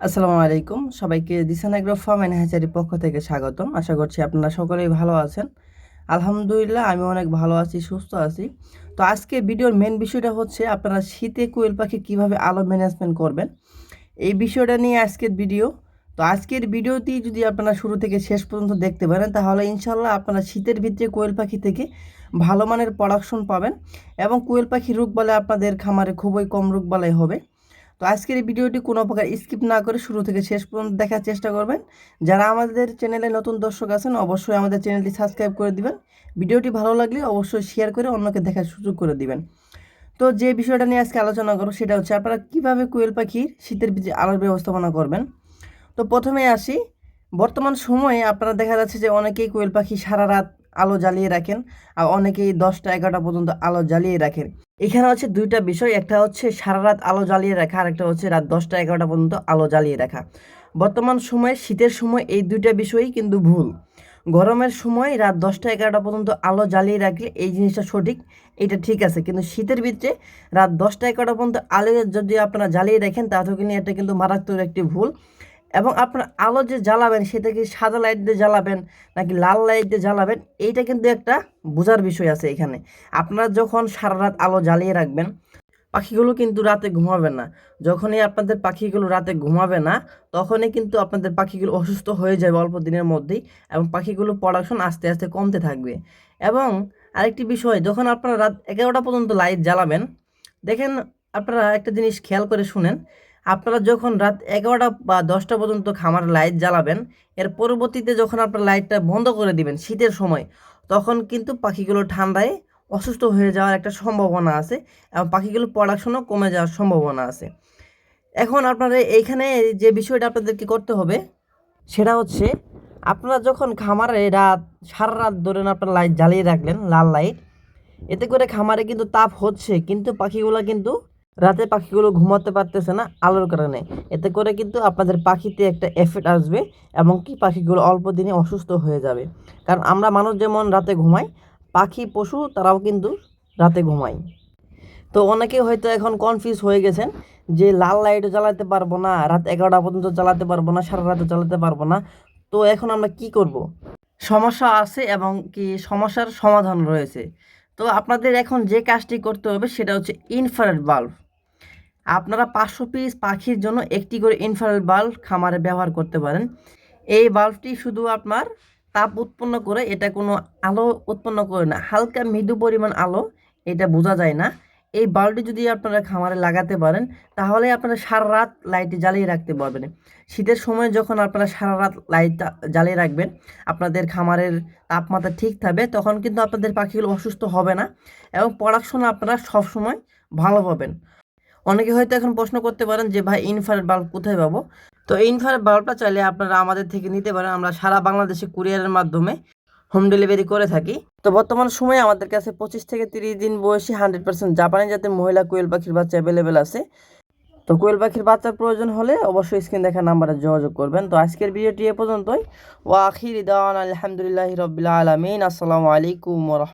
আসসালামু আলাইকুম। সবাইকে দিসান ফার্ম অ্যান্ড হ্যাচারির পক্ষ থেকে স্বাগতম। আশা করছি আপনারা সকলেই ভালো আছেন। আলহামদুলিল্লাহ, আমি অনেক ভালো আছি, সুস্থ আছি। তো আজকে ভিডিওর মেন বিষয়টা হচ্ছে আপনারা শীতে কোয়েল পাখি কীভাবে আলো ম্যানেজমেন্ট করবেন? এই বিষয়টা নিয়ে আজকের ভিডিও। তো আজকের ভিডিওটি যদি আপনারা শুরু থেকে শেষ পর্যন্ত দেখতে পারেন, তাহলে ইনশাল্লাহ আপনারা শীতের ভিতরে কোয়েল পাখি থেকে ভালো মানের প্রোডাকশন পাবেন এবং কোয়েল পাখি রোগ রোগবালাই আপনাদের খামারে খুবই কম রোগ রোগবালাই হবে। তো আজকের এই ভিডিওটি কোনো প্রকার স্কিপ না করে শুরু থেকে শেষ পর্যন্ত দেখার চেষ্টা করবেন। যারা আমাদের চ্যানেলে নতুন দর্শক আছেন, অবশ্যই আমাদের চ্যানেলটি সাবস্ক্রাইব করে দিবেন। ভিডিওটি ভালো লাগলে অবশ্যই শেয়ার করে অন্যকে দেখার সুযোগ করে দিবেন। তো যে বিষয়টা নিয়ে আজকে আলোচনা করব সেটা হচ্ছে, আপনারা কীভাবে কোয়েল পাখির শীতের বীজে আলোর ব্যবস্থাপনা করবেন? তো প্রথমে আসি, বর্তমান সময়ে আপনারা দেখা যাচ্ছে যে অনেকেই কোয়েল পাখি সারা রাত আলো জ্বালিয়ে রাখেন আর অনেকেই দশটা এগারোটা পর্যন্ত আলো জ্বালিয়ে রাখেন। এখানে হচ্ছে দুইটা বিষয়, একটা হচ্ছে সারা রাত আলো জ্বালিয়ে রাখা, আর একটা হচ্ছে রাত দশটা এগারোটা পর্যন্ত আলো জ্বালিয়ে রাখা। বর্তমান সময়ে, শীতের সময় এই দুইটা বিষয়ই কিন্তু ভুল। গরমের সময় রাত দশটা এগারোটা পর্যন্ত আলো জ্বালিয়ে রাখলে এই জিনিসটা সঠিক, এটা ঠিক আছে। কিন্তু শীতের ভিতরে রাত দশটা এগারোটা পর্যন্ত আলো যদি আপনারা জ্বালিয়ে রাখেন তাহলে কিন্তু এটা কিন্তু মারাত্মক একটি ভুল। এবং আপনার আলো যে জ্বালাবেন, সেটা কি সাদা লাইট দিয়ে জ্বালাবেন নাকি লাল লাইট দিয়ে জ্বালাবেন, এইটা কিন্তু একটা বোঝার বিষয় আছে এখানে। আপনারা যখন সারা রাত আলো জ্বালিয়ে রাখবেন, পাখিগুলো কিন্তু রাতে ঘুমাবে না। যখনই আপনাদের পাখিগুলো রাতে ঘুমাবে না, তখনই কিন্তু আপনাদের পাখিগুলো অসুস্থ হয়ে যাবে অল্প দিনের মধ্যেই এবং পাখিগুলো প্রোডাকশন আস্তে আস্তে কমতে থাকবে। এবং আরেকটি বিষয়, যখন আপনারা রাত এগারোটা পর্যন্ত লাইট জ্বালাবেন, দেখেন আপনারা একটা জিনিস খেয়াল করে শুনেন আপনারা যখন রাত এগারোটা বা দশটা পর্যন্ত খামার লাইট জ্বালাবেন, এর পরবর্তীতে যখন আপনার লাইটটা বন্ধ করে দিবেন শীতের সময়, তখন কিন্তু পাখিগুলো ঠান্ডায় অসুস্থ হয়ে যাওয়ার একটা সম্ভাবনা আছে এবং পাখিগুলো প্রোডাকশনও কমে যাওয়ার সম্ভাবনা আছে। এখন আপনারা এইখানে যে বিষয়টা আপনাদেরকে করতে হবে, সেটা হচ্ছে আপনারা যখন খামারে রাত, সারা রাত ধরে আপনার লাইট জ্বালিয়ে রাখলেন, লাল লাইট, এতে করে খামারে কিন্তু তাপ হচ্ছে, কিন্তু পাখিগুলো কিন্তু রাতে পাখিগুলো ঘুমাতে পারতেছে না আলোর কারণে। এতে করে কিন্তু আপনাদের পাখিতে একটা এফেক্ট আসবে এবং কি পাখিগুলো অল্প দিনে অসুস্থ হয়ে যাবে। কারণ আমরা মানুষ যেমন রাতে ঘুমাই, পাখি, পশু তারাও কিন্তু রাতে ঘুমায়। তো অনেকে হয়তো এখন কনফিউজ হয়ে গেছেন যে লাল লাইট জ্বালাতে পারব না, রাত এগারোটা পর্যন্ত চালাতে পারব না, সারা রাতে চালাতে পারব না। তো এখন আমরা কি করব। সমস্যা আছে এবং কি সমস্যার সমাধান রয়েছে। তো আপনাদের এখন যে কাজটি করতে হবে সেটা হচ্ছে ইনফ্রারেড বাল্ব আপনারা পাঁচশো পিস পাখির জন্য একটি করে ইনফ্রারেড বাল্ব খামারে ব্যবহার করতে পারেন। এই বাল্বটি শুধু আপনার তাপ উৎপন্ন করে, এটা কোনো আলো উৎপন্ন করে না, হালকা মৃদু পরিমাণ আলো, এটা বোঝা যায় না। এই বাল্বটি যদি আপনারা খামারে লাগাতে পারেন, তাহলে আপনারা সারা রাত লাইট জ্বালিয়ে রাখতে পারবেন। শীতের সময় যখন আপনারা সারা রাত লাইট জ্বালিয়ে রাখবেন, আপনাদের খামারের তাপমাত্রা ঠিক থাকবে, তখন কিন্তু আপনাদের পাখিগুলো অসুস্থ হবে না এবং প্রোডাকশন আপনারা সবসময় ভালো পাবেন। অনেকে হয়তো এখন প্রশ্ন করতে পারেন যে, ভাই, ইনফ্রারেড বাল্ব কোথায় পাবো? তো এই ইনফ্রারেড বাল্বটা চাইলে আপনারা আমাদের থেকে নিতে পারেন। আমরা সারা বাংলাদেশে কুরিয়ারের মাধ্যমে হোম ডেলিভারি করে থাকি। তো বর্তমান সময়ে আমাদের কাছে পঁচিশ থেকে তিরিশ দিন বয়সী হান্ড্রেড পার্সেন্ট জাপানি জাতের মহিলা কোয়েল পাখির বাচ্চা অ্যাভেলেবেল আছে। তো কোয়েল পাখির বাচ্চার প্রয়োজন হলে অবশ্যই স্ক্রিন দেখা নাম্বারে যোগাযোগ করবেন। তো আজকের ভিডিওটি এ পর্যন্তই। ও আখির দাওয়ান আলহামদুলিল্লাহ রবিল আলমিন। আসসালামু আলাইকুম